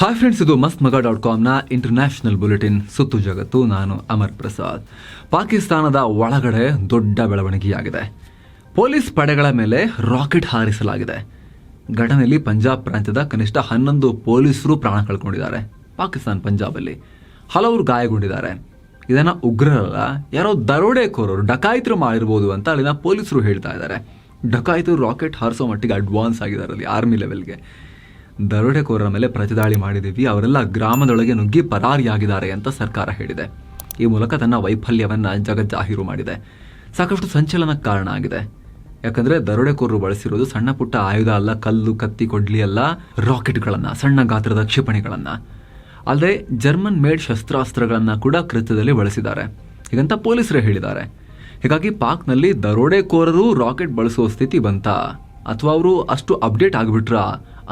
Hi friends ಇದು ಮಸ್ತ್ ಮಗ ಡಾಟ್ ಕಾಮ್ನ ಇಂಟರ್ನ್ಯಾಷನಲ್ ಬುಲೆಟಿನ್ ಸುತ್ತು ಜಗತ್ತು. ನಾನು ಅಮರ್ ಪ್ರಸಾದ್. ಪಾಕಿಸ್ತಾನದ ಒಳಗಡೆ ದೊಡ್ಡ ಬೆಳವಣಿಗೆಯಾಗಿದೆ. ಪೊಲೀಸ್ ಪಡೆಗಳ ಮೇಲೆ ರಾಕೆಟ್ ಹಾರಿಸಲಾಗಿದೆ. ಘಟನೆಯಲ್ಲಿ ಪಂಜಾಬ್ ಪ್ರಾಂತ್ಯದ ಕನಿಷ್ಠ ಹನ್ನೊಂದು ಪೊಲೀಸರು ಪ್ರಾಣ ಕಳ್ಕೊಂಡಿದ್ದಾರೆ. ಪಾಕಿಸ್ತಾನ ಪಂಜಾಬಲ್ಲಿ ಹಲವರು ಗಾಯಗೊಂಡಿದ್ದಾರೆ. ಇದನ್ನು ಉಗ್ರರಲ್ಲ, ಯಾರೋ ದರೋಡೆಕೋರರು ಡಕಾಯಿತರು ಮಾಡಿರ್ಬೋದು ಅಂತ ಅಲ್ಲಿನ ಪೊಲೀಸರು ಹೇಳ್ತಾ ಇದ್ದಾರೆ. ಡಕಾಯಿತರು ರಾಕೆಟ್ ಹಾರಿಸೋ ಮಟ್ಟಿಗೆ ಅಡ್ವಾನ್ಸ್ ಆಗಿದ್ದಾರೆ ಅಲ್ಲಿ ಆರ್ಮಿ ಲೆವೆಲ್ಗೆ ದರೋಡೆಕೋರರ ಮೇಲೆ ಪ್ರತಿದಾಳಿ ಮಾಡಿದ್ದೀವಿ, ಅವರೆಲ್ಲ ಗ್ರಾಮದೊಳಗೆ ನುಗ್ಗಿ ಪರಾರಿಯಾಗಿದ್ದಾರೆ ಅಂತ ಸರ್ಕಾರ ಹೇಳಿದೆ. ಈ ಮೂಲಕ ತನ್ನ ವೈಫಲ್ಯವನ್ನು ಜಗಜ್ಜಾಹೀರು ಮಾಡಿದೆ. ಸಾಕಷ್ಟು ಸಂಚಲನಕ್ಕೆ ಕಾರಣ ಆಗಿದೆ. ಯಾಕಂದ್ರೆ ದರೋಡೆಕೋರರು ಬಳಸಿರೋದು ಸಣ್ಣ ಪುಟ್ಟ ಆಯುಧ ಅಲ್ಲ, ಕಲ್ಲು, ಕತ್ತಿ, ಕೊಡ್ಲಿ ಅಲ್ಲ, ರಾಕೆಟ್ಗಳನ್ನು, ಸಣ್ಣ ಗಾತ್ರದ ಕ್ಷಿಪಣಿಗಳನ್ನು. ಅಲ್ಲದೆ ಜರ್ಮನ್ ಮೇಡ್ ಶಸ್ತ್ರಾಸ್ತ್ರಗಳನ್ನು ಕೂಡ ಕೃತ್ಯದಲ್ಲಿ ಬಳಸಿದ್ದಾರೆ. ಹೀಗಂತ ಪೊಲೀಸರೇ ಹೇಳಿದ್ದಾರೆ. ಹೀಗಾಗಿ ಪಾಕ್ನಲ್ಲಿ ದರೋಡೆಕೋರರು ರಾಕೆಟ್ ಬಳಸುವ ಸ್ಥಿತಿ ಬಂತಾ? ಅಥವಾ ಅವರು ಅಷ್ಟು ಅಪ್ಡೇಟ್ ಆಗಿಬಿಟ್ರ?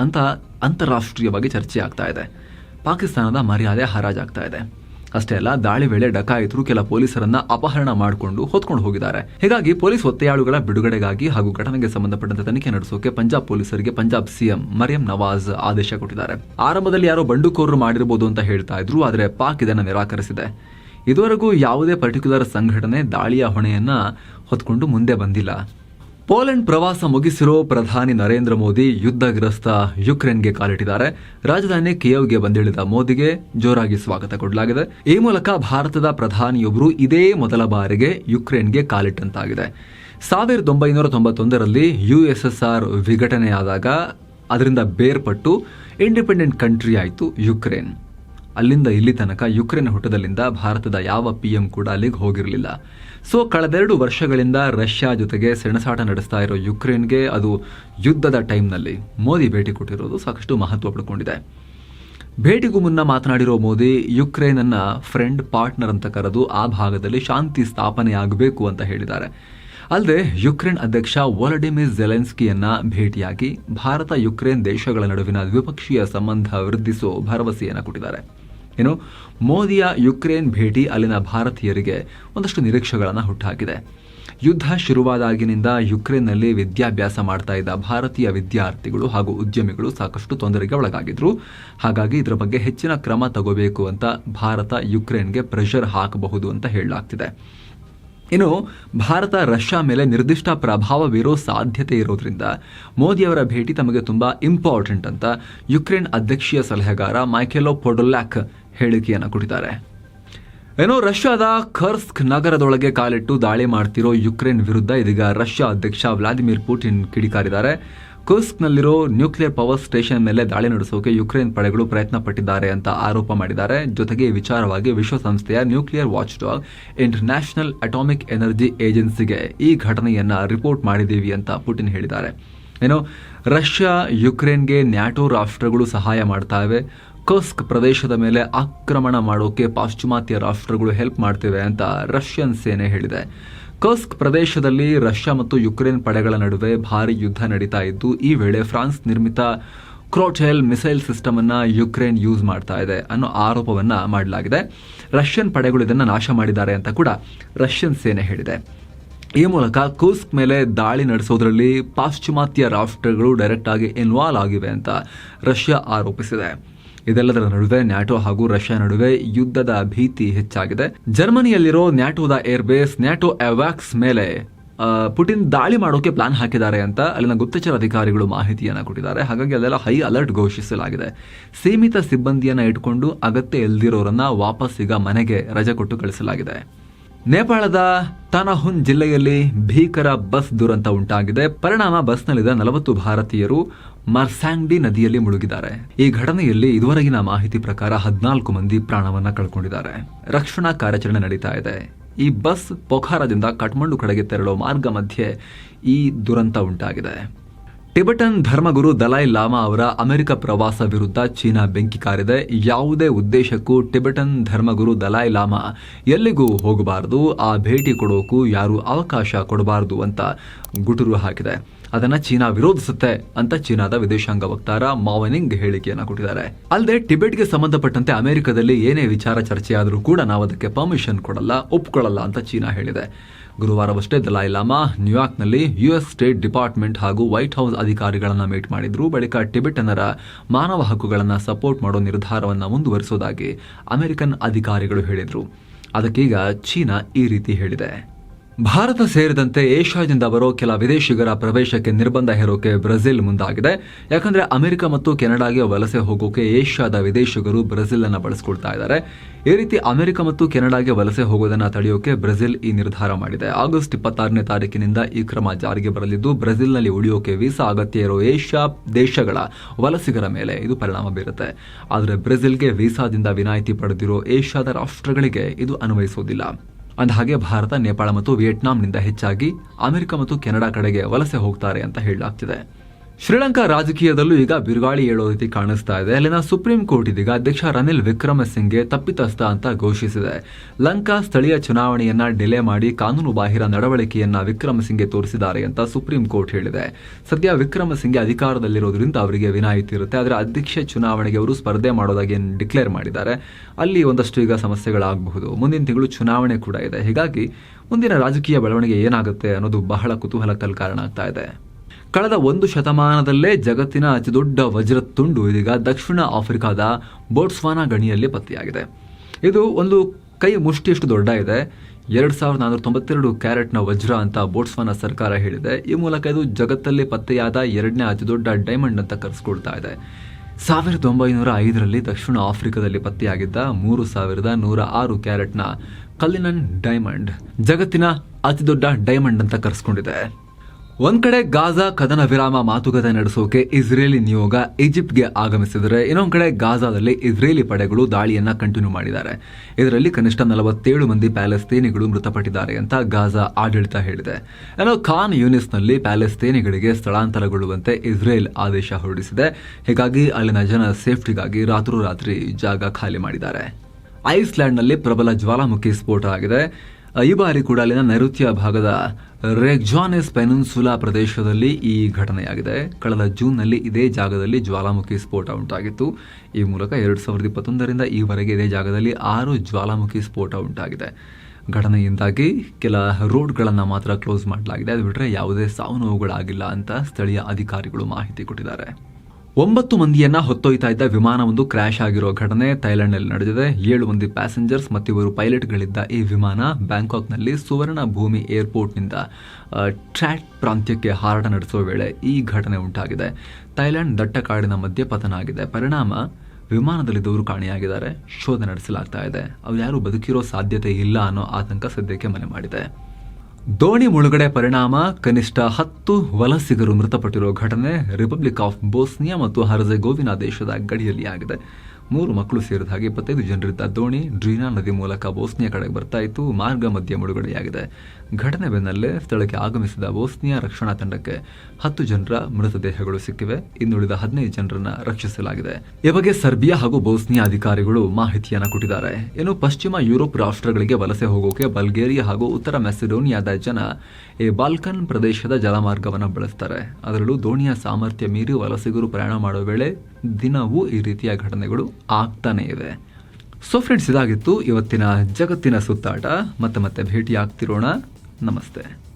ಅಂತ ಅಂತಾರಾಷ್ಟ್ರೀಯವಾಗಿ ಚರ್ಚೆ ಆಗ್ತಾ ಇದೆ. ಪಾಕಿಸ್ತಾನದ ಮರ್ಯಾದೆ ಹರಾಜಾಗ್ತಾ ಇದೆ. ಅಷ್ಟೇ ಅಲ್ಲ, ದಾಳಿ ವೇಳೆ ಡಕಾಯಿತರು ಕೆಲ ಪೊಲೀಸರನ್ನ ಅಪಹರಣ ಮಾಡಿಕೊಂಡು ಹೊತ್ಕೊಂಡು ಹೋಗಿದ್ದಾರೆ. ಹೀಗಾಗಿ ಪೊಲೀಸ್ ಒತ್ತೆಯಾಳುಗಳ ಬಿಡುಗಡೆಗಾಗಿ ಹಾಗೂ ಘಟನೆಗೆ ಸಂಬಂಧಪಟ್ಟಂತೆ ತನಿಖೆ ನಡೆಸೋಕೆ ಪಂಜಾಬ್ ಪೊಲೀಸರಿಗೆ ಪಂಜಾಬ್ ಸಿಎಂ ಮರಿಯಂ ನವಾಜ್ ಆದೇಶ ಕೊಟ್ಟಿದ್ದಾರೆ. ಆರಂಭದಲ್ಲಿ ಯಾರೋ ಬಂಡುಕೋರರು ಮಾಡಿರಬಹುದು ಅಂತ ಹೇಳ್ತಾ ಇದ್ರು, ಆದರೆ ಪಾಕ್ ಇದನ್ನು ನಿರಾಕರಿಸಿದೆ. ಇದುವರೆಗೂ ಯಾವುದೇ ಪರ್ಟಿಕ್ಯುಲರ್ ಸಂಘಟನೆ ದಾಳಿಯ ಹೊಣೆಯನ್ನ ಹೊತ್ಕೊಂಡು ಮುಂದೆ ಬಂದಿಲ್ಲ. ಪೋಲೆಂಡ್ ಪ್ರವಾಸ ಮುಗಿಸಿರೋ ಪ್ರಧಾನಿ ನರೇಂದ್ರ ಮೋದಿ ಯುದ್ಧಗ್ರಸ್ತ ಯುಕ್ರೇನ್ಗೆ ಕಾಲಿಟ್ಟಿದ್ದಾರೆ. ರಾಜಧಾನಿ ಕಿಯವ್ಗೆ ಬಂದಿಳಿದ ಮೋದಿಗೆ ಜೋರಾಗಿ ಸ್ವಾಗತ ಕೊಡಲಾಗಿದೆ. ಈ ಮೂಲಕ ಭಾರತದ ಪ್ರಧಾನಿಯೊಬ್ಬರು ಇದೇ ಮೊದಲ ಬಾರಿಗೆ ಯುಕ್ರೇನ್ಗೆ ಕಾಲಿಟ್ಟಂತಾಗಿದೆ. ಸಾವಿರದ ಒಂಬೈನೂರ ತೊಂಬತ್ತೊಂದರಲ್ಲಿ ಯುಎಸ್ಎಸ್ಆರ್ ವಿಘಟನೆಯಾದಾಗ ಅದರಿಂದ ಬೇರ್ಪಟ್ಟು ಇಂಡಿಪೆಂಡೆಂಟ್ ಕಂಟ್ರಿ ಆಯಿತು ಯುಕ್ರೇನ್. ಅಲ್ಲಿಂದ ಇಲ್ಲಿ ತನಕ ಯುಕ್ರೇನ್ ಹುಟ್ಟದಲ್ಲಿಂದ ಭಾರತದ ಯಾವ ಪಿಎಂ ಕೂಡ ಅಲ್ಲಿಗೆ ಹೋಗಿರಲಿಲ್ಲ. ಸೊ ಕಳೆದೆರಡು ವರ್ಷಗಳಿಂದ ರಷ್ಯಾ ಜೊತೆಗೆ ಸೆಣಸಾಟ ನಡೆಸ್ತಾ ಇರೋ ಯುಕ್ರೇನ್ಗೆ ಅದು ಯುದ್ಧದ ಟೈಮ್ನಲ್ಲಿ ಮೋದಿ ಭೇಟಿ ಕೊಟ್ಟಿರೋದು ಸಾಕಷ್ಟು ಮಹತ್ವ ಪಡ್ಕೊಂಡಿದೆ. ಭೇಟಿಗೂ ಮುನ್ನ ಮಾತನಾಡಿರೋ ಮೋದಿ ಯುಕ್ರೇನ್ ಅನ್ನ ಫ್ರೆಂಡ್ ಪಾರ್ಟ್ನರ್ ಅಂತ ಕರೆದು ಆ ಭಾಗದಲ್ಲಿ ಶಾಂತಿ ಸ್ಥಾಪನೆ ಆಗಬೇಕು ಅಂತ ಹೇಳಿದ್ದಾರೆ. ಅಲ್ಲದೆ ಯುಕ್ರೇನ್ ಅಧ್ಯಕ್ಷ ವೊಲಡಿಮಿರ್ ಜೆಲೆನ್ಸ್ಕಿಯನ್ನ ಭೇಟಿಯಾಗಿ ಭಾರತ ಯುಕ್ರೇನ್ ದೇಶಗಳ ನಡುವಿನ ದ್ವಿಪಕ್ಷೀಯ ಸಂಬಂಧ ವೃದ್ಧಿಸೋ ಭರವಸೆಯನ್ನು ಕೊಟ್ಟಿದ್ದಾರೆ. ಇನ್ನು ಮೋದಿಯ ಯುಕ್ರೇನ್ ಭೇಟಿ ಅಲ್ಲಿನ ಭಾರತೀಯರಿಗೆ ಒಂದಷ್ಟು ನಿರೀಕ್ಷೆಗಳನ್ನು ಹುಟ್ಟುಹಾಕಿದೆ ಯುದ್ಧ ಶುರುವಾದಾಗಿನಿಂದ ಯುಕ್ರೇನ್ನಲ್ಲಿ ವಿದ್ಯಾಭ್ಯಾಸ ಮಾಡ್ತಾ ಇದ್ದ ಭಾರತೀಯ ವಿದ್ಯಾರ್ಥಿಗಳು ಹಾಗೂ ಉದ್ಯಮಿಗಳು ಸಾಕಷ್ಟು ತೊಂದರೆಗೆ ಒಳಗಾಗಿದ್ರು. ಹಾಗಾಗಿ ಇದರ ಬಗ್ಗೆ ಹೆಚ್ಚಿನ ಕ್ರಮ ತಗೋಬೇಕು ಅಂತ ಭಾರತ ಯುಕ್ರೇನ್ಗೆ ಪ್ರೆಷರ್ ಹಾಕಬಹುದು ಅಂತ ಹೇಳಲಾಗ್ತಿದೆ. ಇನ್ನು, ಭಾರತ ರಷ್ಯಾ ಮೇಲೆ ನಿರ್ದಿಷ್ಟ ಪ್ರಭಾವ ಬೀರೋ ಸಾಧ್ಯತೆ ಇರೋದ್ರಿಂದ ಮೋದಿಯವರ ಭೇಟಿ ತಮಗೆ ತುಂಬ ಇಂಪಾರ್ಟೆಂಟ್ ಅಂತ ಯುಕ್ರೇನ್ ಅಧ್ಯಕ್ಷೀಯ ಸಲಹೆಗಾರ ಮೈಕೆಲೋ ಪೊಡೊಲ್ಯಾಕ್ ಹೇಳಿಕೆಯನ್ನು ಕೊಟ್ಟಿದ್ದಾರೆ. ಏನೋ ರಷ್ಯಾದ ಖರ್ಸ್ಕ್ ನಗರದೊಳಗೆ ಕಾಲಿಟ್ಟು ದಾಳಿ ಮಾಡ್ತಿರೋ ಯುಕ್ರೇನ್ ವಿರುದ್ಧ ಇದೀಗ ರಷ್ಯಾ ಅಧ್ಯಕ್ಷ ವ್ಲಾದಿಮಿರ್ ಪುಟಿನ್ ಕಿಡಿಕಾರಿದ್ದಾರೆ. ಕುರ್ಸ್ಕ್ನಲ್ಲಿರೋ ನ್ಯೂಕ್ಲಿಯರ್ ಪವರ್ ಸ್ಟೇಷನ್ ಮೇಲೆ ದಾಳಿ ನಡೆಸೋಕೆ ಯುಕ್ರೇನ್ ಪಡೆಗಳು ಪ್ರಯತ್ನ ಪಟ್ಟಿದ್ದಾರೆ ಅಂತ ಆರೋಪ ಮಾಡಿದ್ದಾರೆ. ಜೊತೆಗೆ ಈ ವಿಚಾರವಾಗಿ ವಿಶ್ವಸಂಸ್ಥೆಯ nuclear watchdog International Atomic Energy ಏಜೆನ್ಸಿಗೆ ಈ ಘಟನೆಯನ್ನು ರಿಪೋರ್ಟ್ ಮಾಡಿದ್ದೀವಿ ಅಂತ ಪುಟಿನ್ ಹೇಳಿದ್ದಾರೆ. ಏನೋ ರಷ್ಯಾ ಯುಕ್ರೇನ್ಗೆ ನ್ಯಾಟೋ ರಾಷ್ಟ್ರಗಳು ಸಹಾಯ ಮಾಡ್ತಾ ಕಸ್ಕ್ ಪ್ರದೇಶದ ಮೇಲೆ ಆಕ್ರಮಣ ಮಾಡೋಕೆ ಪಾಶ್ಚಿಮಾತ್ಯ ರಾಷ್ಟ್ರಗಳು ಹೆಲ್ಪ್ ಮಾಡ್ತಿವೆ ಅಂತ ರಷ್ಯನ್ ಸೇನೆ ಹೇಳಿದೆ. ಕಸ್ಕ್ ಪ್ರದೇಶದಲ್ಲಿ ರಷ್ಯಾ ಮತ್ತು ಯುಕ್ರೇನ್ ಪಡೆಗಳ ನಡುವೆ ಭಾರಿ ಯುದ್ಧ ನಡೀತಾ ಇದ್ದು, ಈ ವೇಳೆ ಫ್ರಾನ್ಸ್ ನಿರ್ಮಿತ ಕ್ರೋಟೆಲ್ ಮಿಸೈಲ್ ಸಿಸ್ಟಮ್ ಅನ್ನ ಯುಕ್ರೇನ್ ಯೂಸ್ ಮಾಡ್ತಾ ಇದೆ ಅನ್ನೋ ಆರೋಪವನ್ನ ಮಾಡಲಾಗಿದೆ. ರಷ್ಯನ್ ಪಡೆಗಳು ಇದನ್ನು ನಾಶ ಮಾಡಿದ್ದಾರೆ ಅಂತ ಕೂಡ ರಷ್ಯನ್ ಸೇನೆ ಹೇಳಿದೆ. ಈ ಮೂಲಕ ಕೂಸ್ಕ್ ಮೇಲೆ ದಾಳಿ ನಡೆಸೋದ್ರಲ್ಲಿ ಪಾಶ್ಚಿಮಾತ್ಯ ರಾಷ್ಟ್ರಗಳು ಡೈರೆಕ್ಟ್ ಆಗಿ ಇನ್ವಾಲ್ವ್ ಆಗಿವೆ ಅಂತ ರಷ್ಯಾ ಆರೋಪಿಸಿದೆ. ಇದೆಲ್ಲದರ ನಡುವೆ ನ್ಯಾಟೋ ಹಾಗೂ ರಷ್ಯಾ ನಡುವೆ ಯುದ್ಧದ ಭೀತಿ ಹೆಚ್ಚಾಗಿದೆ. ಜರ್ಮನಿಯಲ್ಲಿರೋ ನ್ಯಾಟೋದ ಏರ್ಬೇಸ್ ನ್ಯಾಟೋ ಅವ್ಯಾಕ್ಸ್ ಮೇಲೆ ಪುಟಿನ್ ದಾಳಿ ಮಾಡೋಕೆ ಪ್ಲಾನ್ ಹಾಕಿದ್ದಾರೆ ಅಂತ ಅಲ್ಲಿನ ಗುಪ್ತಚರ ಅಧಿಕಾರಿಗಳು ಮಾಹಿತಿಯನ್ನು ಕೊಟ್ಟಿದ್ದಾರೆ. ಹಾಗಾಗಿ ಅಲ್ಲೆಲ್ಲ ಹೈ ಅಲರ್ಟ್ ಘೋಷಿಸಲಾಗಿದೆ. ಸೀಮಿತ ಸಿಬ್ಬಂದಿಯನ್ನ ಇಟ್ಕೊಂಡು ಅಗತ್ಯ ಇಲ್ದಿರೋರನ್ನ ವಾಪಸ್ ಈಗ ಮನೆಗೆ ರಜೆ ಕೊಟ್ಟು ಕಳಿಸಲಾಗಿದೆ. ನೇಪಾಳದ ತನಹುನ್ ಜಿಲ್ಲೆಯಲ್ಲಿ ಭೀಕರ ಬಸ್ ದುರಂತ ಉಂಟಾಗಿದೆ. ಪರಿಣಾಮ ಬಸ್ನಲ್ಲಿದ್ದ ನಲವತ್ತು ಭಾರತೀಯರು ಮರ್ಸಾಂಗ್ಡಿ ನದಿಯಲ್ಲಿ ಮುಳುಗಿದ್ದಾರೆ. ಈ ಘಟನೆಯಲ್ಲಿ ಇದುವರೆಗಿನ ಮಾಹಿತಿ ಪ್ರಕಾರ ಹದಿನಾಲ್ಕು ಮಂದಿ ಪ್ರಾಣವನ್ನ ಕಳ್ಕೊಂಡಿದ್ದಾರೆ. ರಕ್ಷಣಾ ಕಾರ್ಯಾಚರಣೆ ನಡೀತಾ ಇದೆ. ಈ ಬಸ್ ಪೊಖಾರದಿಂದ ಕಠ್ಮಂಡು ಕಡೆಗೆ ತೆರಳೋ ಮಾರ್ಗ ಮಧ್ಯೆ ಈ ದುರಂತ ಉಂಟಾಗಿದೆ. ಟಿಬೆಟನ್ ಧರ್ಮಗುರು ದಲೈ ಲಾಮಾ ಅವರ ಅಮೆರಿಕ ಪ್ರವಾಸ ವಿರುದ್ಧ ಚೀನಾ ಬೆಂಕಿ ಕಾರಿದೆ. ಯಾವುದೇ ಉದ್ದೇಶಕ್ಕೂ ಟಿಬೆಟನ್ ಧರ್ಮಗುರು ದಲೈ ಲಾಮಾ ಎಲ್ಲಿಗೂ ಹೋಗಬಾರದು, ಆ ಭೇಟಿ ಕೊಡೋಕ್ಕೂ ಯಾರು ಅವಕಾಶ ಕೊಡಬಾರದು ಅಂತ ಗುಟುರು ಹಾಕಿದೆ. ಅದನ್ನ ಚೀನಾ ವಿರೋಧಿಸುತ್ತೆ ಅಂತ ಚೀನಾದ ವಿದೇಶಾಂಗ ವಕ್ತಾರ ಮಾವನಿಂಗ್ ಹೇಳಿಕೆಯನ್ನ ಕೊಟ್ಟಿದ್ದಾರೆ. ಅಲ್ಲದೆ ಟಿಬೆಟ್ಗೆ ಸಂಬಂಧಪಟ್ಟಂತೆ ಅಮೆರಿಕದಲ್ಲಿ ಏನೇ ವಿಚಾರ ಚರ್ಚೆಯಾದರೂ ಕೂಡ ನಾವು ಅದಕ್ಕೆ ಪರ್ಮಿಷನ್ ಕೊಡಲ್ಲ ಒಪ್ಕೊಳ್ಳಲ್ಲ ಅಂತ ಚೀನಾ ಹೇಳಿದೆ. ಗುರುವಾರವಷ್ಟೇ ದಲಾಯಿ ಲಾಮಾ ನ್ಯೂಯಾರ್ಕ್ನಲ್ಲಿ ಯುಎಸ್ ಸ್ಟೇಟ್ ಡಿಪಾರ್ಟ್ಮೆಂಟ್ ಹಾಗೂ ವೈಟ್ ಹೌಸ್ ಅಧಿಕಾರಿಗಳನ್ನು ಮೀಟ್ ಮಾಡಿದ್ರು. ಬಳಿಕ ಟಿಬೆಟನರ ಮಾನವ ಹಕ್ಕುಗಳನ್ನು ಸಪೋರ್ಟ್ ಮಾಡೋ ನಿರ್ಧಾರವನ್ನು ಮುಂದುವರಿಸೋದಾಗಿ ಅಮೆರಿಕನ್ ಅಧಿಕಾರಿಗಳು ಹೇಳಿದರು. ಅದಕ್ಕೀಗ ಚೀನಾ ಈ ರೀತಿ ಹೇಳಿದೆ. ಭಾರತ ಸೇರಿದಂತೆ ಏಷ್ಯಾದಿಂದ ಬರೋ ಕೆಲ ವಿದೇಶಿಗರ ಪ್ರವೇಶಕ್ಕೆ ನಿರ್ಬಂಧ ಹೇರೋಕೆ ಬ್ರೆಜಿಲ್ ಮುಂದಾಗಿದೆ. ಯಾಕಂದ್ರೆ ಅಮೆರಿಕ ಮತ್ತು ಕೆನಡಾಗೆ ವಲಸೆ ಹೋಗೋಕೆ ಏಷ್ಯಾದ ವಿದೇಶಿಗರು ಬ್ರೆಜಿಲ್ ಅನ್ನ ಬಳಸ್ಕೊಳ್ತಾ ಇದ್ದಾರೆ ಈ ರೀತಿ ಅಮೆರಿಕ ಮತ್ತು ಕೆನಡಾಗೆ ವಲಸೆ ಹೋಗೋದನ್ನ ತಡೆಯೋಕೆ ಬ್ರೆಜಿಲ್ ಈ ನಿರ್ಧಾರ ಮಾಡಿದೆ. ಆಗಸ್ಟ್ ಇಪ್ಪತ್ತಾರನೇ ತಾರೀಕಿನಿಂದ ಈ ಕ್ರಮ ಜಾರಿಗೆ ಬರಲಿದ್ದು, ಬ್ರೆಜಿಲ್ನಲ್ಲಿ ಉಳಿಯೋಕೆ ವೀಸಾ ಅಗತ್ಯ ಇರೋ ಏಷ್ಯಾ ದೇಶಗಳ ವಲಸಿಗರ ಮೇಲೆ ಇದು ಪರಿಣಾಮ ಬೀರುತ್ತೆ. ಆದರೆ ಬ್ರೆಜಿಲ್ಗೆ ವೀಸಾದಿಂದ ವಿನಾಯಿತಿ ಪಡೆದಿರೋ ಏಷ್ಯಾದ ರಾಷ್ಟ್ರಗಳಿಗೆ ಇದು ಅನ್ವಯಿಸೋದಿಲ್ಲ. ಅಂದಹಾಗೆ ಭಾರತ ನೇಪಾಳ ಮತ್ತು ವಿಯೆಟ್ನಾಂನಿಂದ ಹೆಚ್ಚಾಗಿ ಅಮೆರಿಕ ಮತ್ತು ಕೆನಡಾ ಕಡೆಗೆ ವಲಸೆ ಹೋಗ್ತಾರೆ ಅಂತ ಹೇಳಲಾಗ್ತಿದೆ. ಶ್ರೀಲಂಕಾ ರಾಜಕೀಯದಲ್ಲೂ ಈಗ ಬಿರುಗಾಳಿ ಏಳೋ ರೀತಿ ಕಾಣಿಸ್ತಾ ಇದೆ. ಅಲ್ಲಿನ ಸುಪ್ರೀಂ ಕೋರ್ಟ್ ಇದೀಗ ಅಧ್ಯಕ್ಷ ರನಿಲ್ ವಿಕ್ರಮಸಿಂಗೆ ತಪ್ಪಿತಸ್ಥ ಅಂತ ಘೋಷಿಸಿದೆ. ಲಂಕಾ ಸ್ಥಳೀಯ ಚುನಾವಣೆಯನ್ನ ಡಿಲೇ ಮಾಡಿ ಕಾನೂನು ಬಾಹಿರ ನಡವಳಿಕೆಯನ್ನ ವಿಕ್ರಮಸಿಂಘೆ ತೋರಿಸಿದ್ದಾರೆ ಅಂತ ಸುಪ್ರೀಂ ಕೋರ್ಟ್ ಹೇಳಿದೆ. ಸದ್ಯ ವಿಕ್ರಮಸಿಂಘೆ ಅಧಿಕಾರದಲ್ಲಿರೋದ್ರಿಂದ ಅವರಿಗೆ ವಿನಾಯಿತಿ ಇರುತ್ತೆ. ಆದರೆ ಅಧ್ಯಕ್ಷ ಚುನಾವಣೆಗೆ ಅವರು ಸ್ಪರ್ಧೆ ಮಾಡೋದಾಗಿ ಡಿಕ್ಲೇರ್ ಮಾಡಿದ್ದಾರೆ. ಅಲ್ಲಿ ಒಂದಷ್ಟು ಈಗ ಸಮಸ್ಯೆಗಳಾಗಬಹುದು. ಮುಂದಿನ ತಿಂಗಳು ಚುನಾವಣೆ ಕೂಡ ಇದೆ. ಹೀಗಾಗಿ ಮುಂದಿನ ರಾಜಕೀಯ ಬೆಳವಣಿಗೆ ಏನಾಗುತ್ತೆ ಅನ್ನೋದು ಬಹಳ ಕುತೂಹಲಕ್ಕೆ ಕಾರಣ ಆಗ್ತಾ ಇದೆ. ಕಳೆದ ಒಂದು ಶತಮಾನದಲ್ಲೇ ಜಗತ್ತಿನ ಅತಿದೊಡ್ಡ ವಜ್ರ ತುಂಡು ಇದೀಗ ದಕ್ಷಿಣ ಆಫ್ರಿಕಾದ ಬೋಟ್ಸ್ವಾನಾ ಗಣಿಯಲ್ಲಿ ಪತ್ತೆಯಾಗಿದೆ. ಇದು ಒಂದು ಕೈ ಮುಷ್ಟಿಯಷ್ಟು ದೊಡ್ಡ ಇದೆ. ಎರಡು ಸಾವಿರದ ನಾನ್ನೂರ ತೊಂಬತ್ತೆರಡು ಕ್ಯಾರೆಟ್ನ ವಜ್ರ ಅಂತ ಬೋಟ್ಸ್ವಾನ ಸರ್ಕಾರ ಹೇಳಿದೆ. ಈ ಮೂಲಕ ಇದು ಜಗತ್ತಲ್ಲಿ ಪತ್ತೆಯಾದ ಎರಡನೇ ಅತಿದೊಡ್ಡ ಡೈಮಂಡ್ ಅಂತ ಕರೆಸ್ಕೊಳ್ತಾ ಇದೆ. ಸಾವಿರದ ಒಂಬೈನೂರ ಐದರಲ್ಲಿ ದಕ್ಷಿಣ ಆಫ್ರಿಕಾದಲ್ಲಿ ಪತ್ತೆಯಾಗಿದ್ದ ಮೂರು ಸಾವಿರದ ನೂರ ಆರು ಕ್ಯಾರೆಟ್ನ ಕಲ್ಲಿನನ್ ಡೈಮಂಡ್ ಜಗತ್ತಿನ ಅತಿದೊಡ್ಡ ಡೈಮಂಡ್ ಅಂತ ಕರೆಸ್ಕೊಂಡಿದೆ. ಒಂದ್ ಕಡೆ ಗಾಜಾ ಕದನ ವಿರಾಮ ಮಾತುಕತೆ ನಡೆಸೋಕೆ ಇಸ್ರೇಲಿ ನಿಯೋಗ ಈಜಿಪ್ಟ್ಗೆ ಆಗಮಿಸಿದರೆ, ಇನ್ನೊಂದ್ ಕಡೆ ಗಾಜಾದಲ್ಲಿ ಇಸ್ರೇಲಿ ಪಡೆಗಳು ದಾಳಿಯನ್ನ ಕಂಟಿನ್ಯೂ ಮಾಡಿದ್ದಾರೆ. ಇದರಲ್ಲಿ ಕನಿಷ್ಠ ನಲವತ್ತೇಳು ಮಂದಿ ಪ್ಯಾಲೆಸ್ತೇನಿಗಳು ಮೃತಪಟ್ಟಿದ್ದಾರೆ ಅಂತ ಗಾಜಾ ಆಡಳಿತ ಹೇಳಿದೆ. ಏನೋ ಖಾನ್ ಯೂನಿಸ್ನಲ್ಲಿ ಪ್ಯಾಲೆಸ್ತೇನಿಗಳಿಗೆ ಸ್ಥಳಾಂತರಗೊಳ್ಳುವಂತೆ ಇಸ್ರೇಲ್ ಆದೇಶ ಹೊರಡಿಸಿದೆ. ಹೀಗಾಗಿ ಅಲ್ಲಿನ ಜನ ಸೇಫ್ಟಿಗಾಗಿ ರಾತ್ರೋರಾತ್ರಿ ಜಾಗ ಖಾಲಿ ಮಾಡಿದ್ದಾರೆ. ಐಸ್ಲ್ಯಾಂಡ್ನಲ್ಲಿ ಪ್ರಬಲ ಜ್ವಾಲಾಮುಖಿ ಸ್ಫೋಟ ಆಗಿದೆ. ಈ ಬಾರಿ ಕೂಡ ಅಲ್ಲಿನ ನೈಋತ್ಯ ಭಾಗದ ರೆಗ್ಜಾನೆಸ್ ಪೆನಿನ್ಸುಲಾ ಪ್ರದೇಶದಲ್ಲಿ ಈ ಘಟನೆಯಾಗಿದೆ. ಕಳೆದ ಜೂನ್ನಲ್ಲಿ ಇದೇ ಜಾಗದಲ್ಲಿ ಜ್ವಾಲಾಮುಖಿ ಸ್ಫೋಟ ಉಂಟಾಗಿತ್ತು. ಈ ಮೂಲಕ ಎರಡು ಸಾವಿರದ ಇಪ್ಪತ್ತೊಂದರಿಂದ ಈವರೆಗೆ ಇದೇ ಜಾಗದಲ್ಲಿ ಆರು ಜ್ವಾಲಾಮುಖಿ ಸ್ಫೋಟ ಉಂಟಾಗಿದೆ. ಘಟನೆಯಿಂದಾಗಿ ಕೆಲ ರೋಡ್ಗಳನ್ನು ಮಾತ್ರ ಕ್ಲೋಸ್ ಮಾಡಲಾಗಿದೆ. ಅದು ಬಿಟ್ಟರೆ ಯಾವುದೇ ಸಾವು ನೋವುಗಳಾಗಿಲ್ಲ ಅಂತ ಸ್ಥಳೀಯ ಅಧಿಕಾರಿಗಳು ಮಾಹಿತಿ ಕೊಟ್ಟಿದ್ದಾರೆ. ಒಂಬತ್ತು ಮಂದಿಯನ್ನ ಹೊತ್ತೊಯ್ತಾ ಇದ್ದ ವಿಮಾನವೊಂದು ಕ್ರ್ಯಾಶ್ ಆಗಿರೋ ಘಟನೆ ಥೈಲ್ಯಾಂಡ್ನಲ್ಲಿ ನಡೆದಿದೆ. ಏಳು ಮಂದಿ ಪ್ಯಾಸೆಂಜರ್ಸ್ ಮತ್ತು ಇವರು ಪೈಲಟ್ಗಳಿದ್ದ ಈ ವಿಮಾನ ಬ್ಯಾಂಕಾಕ್ನಲ್ಲಿ ಸುವರ್ಣ ಭೂಮಿ ಏರ್ಪೋರ್ಟ್ನಿಂದ ನಿಂದ ಟ್ರ್ಯಾಟ್ ಪ್ರಾಂತ್ಯಕ್ಕೆ ಹಾರಾಟ ನಡೆಸುವ ವೇಳೆ ಈ ಘಟನೆ ಉಂಟಾಗಿದೆ. ಥೈಲ್ಯಾಂಡ್ ದಟ್ಟ ಕಾಡಿನ ಮಧ್ಯೆ ಪತನ ಆಗಿದೆ. ಪರಿಣಾಮ, ವಿಮಾನದಲ್ಲಿದ್ದವರು ಕಾಣೆಯಾಗಿದ್ದಾರೆ. ಶೋಧ ನಡೆಸಲಾಗ್ತಾ ಇದೆ. ಅವ್ರು ಯಾರು ಬದುಕಿರೋ ಸಾಧ್ಯತೆ ಇಲ್ಲ ಅನ್ನೋ ಆತಂಕ ಸದ್ಯಕ್ಕೆ ಮನೆ ಮಾಡಿದೆ. ದೋಣಿ ಮುಳುಗಡೆ ಪರಿಣಾಮ, ಕನಿಷ್ಠ ಹತ್ತು ವಲಸಿಗರು ಮೃತಪಟ್ಟಿರುವ ಘಟನೆ ರಿಪಬ್ಲಿಕ್ ಆಫ್ ಬೋಸ್ನಿಯಾ ಮತ್ತು ಹರ್ಜೆಗೋವಿನಾ ದೇಶದ ಗಡಿಯಲ್ಲಿ ಆಗಿದೆ. ಮೂರು ಮಕ್ಕಳು ಸೇರಿದ ಹಾಗೆ ಇಪ್ಪತ್ತೈದು ಜನರಿದ್ದ ದೋಣಿ ಡ್ರೀನಾ ನದಿ ಮೂಲಕ ಬೋಸ್ನಿಯಾ ಕಡೆಗೆ ಬರ್ತಾ ಇತ್ತು. ಮಾರ್ಗ ಮಧ್ಯೆ ಮುಳುಗಡೆಯಾಗಿದೆ. ಘಟನೆ ಬೆನ್ನಲ್ಲೇ ಸ್ಥಳಕ್ಕೆ ಆಗಮಿಸಿದ ಬೋಸ್ನಿಯಾ ರಕ್ಷಣಾ ತಂಡಕ್ಕೆ ಹತ್ತು ಜನರ ಮೃತದೇಹಗಳು ಸಿಕ್ಕಿವೆ. ಇನ್ನುಳಿದ ಹದಿನೈದು ಜನರನ್ನ ರಕ್ಷಿಸಲಾಗಿದೆ. ಈ ಬಗ್ಗೆ ಸರ್ಬಿಯಾ ಹಾಗೂ ಬೋಸ್ನಿಯಾ ಅಧಿಕಾರಿಗಳು ಮಾಹಿತಿಯನ್ನು ಕೊಟ್ಟಿದ್ದಾರೆ. ಇನ್ನು ಪಶ್ಚಿಮ ಯುರೋಪ್ ರಾಷ್ಟ್ರಗಳಿಗೆ ವಲಸೆ ಹೋಗೋಕೆ ಬಲ್ಗೇರಿಯಾ ಹಾಗೂ ಉತ್ತರ ಮೆಸಿಡೋನಿಯಾದ ಜನ ಈ ಬಾಲ್ಕನ್ ಪ್ರದೇಶದ ಜಲಮಾರ್ಗವನ್ನು ಬಳಸ್ತಾರೆ. ಅದರಲ್ಲೂ ದೋಣಿಯ ಸಾಮರ್ಥ್ಯ ಮೀರಿ ವಲಸಿಗರು ಪ್ರಯಾಣ ಮಾಡುವ ವೇಳೆ ದಿನವೂ ಈ ರೀತಿಯ ಘಟನೆಗಳು ಆಗ್ತಾನೇ ಇವೆ ಸೊ ಫ್ರೆಂಡ್ಸ್ ಇದಾಗಿತ್ತು ಇವತ್ತಿನ ಜಗತ್ತಿನ ಸುತ್ತಾಟ. ಮತ್ತೆ ಮತ್ತೆ ಭೇಟಿ ಆಗ್ತಿರೋಣ नमस्ते।